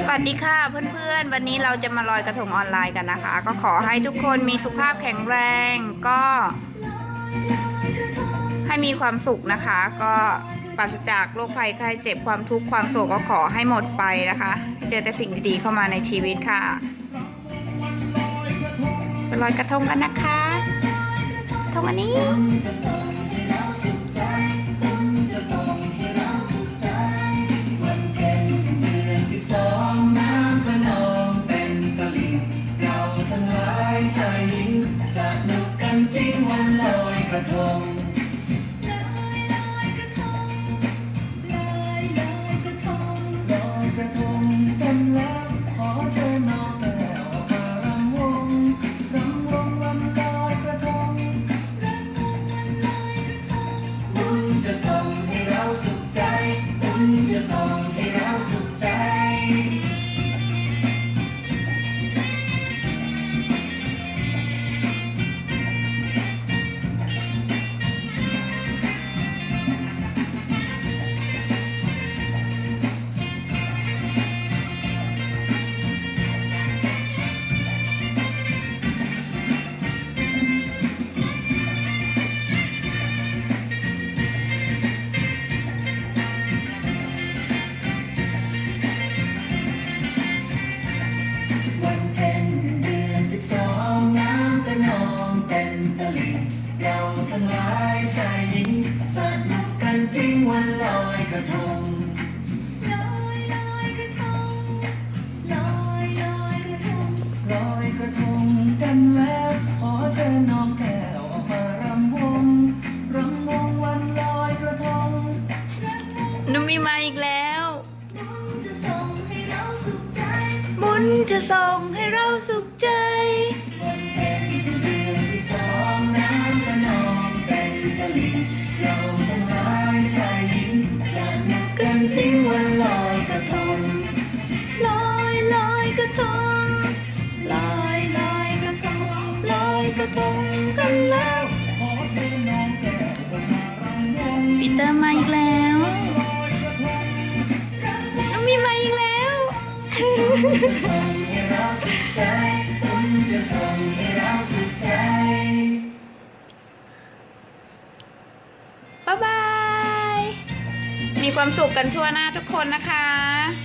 สวัสดีค่ะเพื่อนๆ วันนี้เราจะมาลอยกระทงออนไลน์กันนะคะ ก็ขอให้ทุกคนมีสุขภาพแข็งแรง ก็ให้มีความสุขนะคะ ก็ปราศจากโรคภัยไข้เจ็บความทุกข์ความโศกก็ขอให้หมดไปนะคะ เจอแต่สิ่งดีๆเข้ามาในชีวิตค่ะไปลอยกระทงกันนะคะกระทงอันนี้ายชายหญิงสนุกกันจริงวันลอยกระทงลอยกระทงกันแล้วขอเชิญน้องแก้วมารำวงรำวงวันลอยกระทงบุญจะส่งให้เราสุขใจบุญจะส่งให้เราสุขใจ ทั้งหลายชายหญิงสนุกกันจริงวันลอยกระทงลอยกระทงกันแล้วขอเชิญน้องแก้วออกมารำวงรำวงวันลอยกระทงนุมีมาอีกแล้วบุญจะส่งให้เราสุขใจบุญจะส่งให้เราสุข เราทั้งหลายชายหญิงสนุกกันจริงวันลอยกระทงลอยลอยกระทงลอยลอยกระทงลอยกระทงกันแล้วขอเชิญน้องแก้วออกมารำวงปีเตอร์มาอีกแล้วน้องมีมาอีกแล้ว จะส่งให้เราสุขใจบุญจะส่ง มีความสุขกันทั่วหน้าทุกคนนะคะ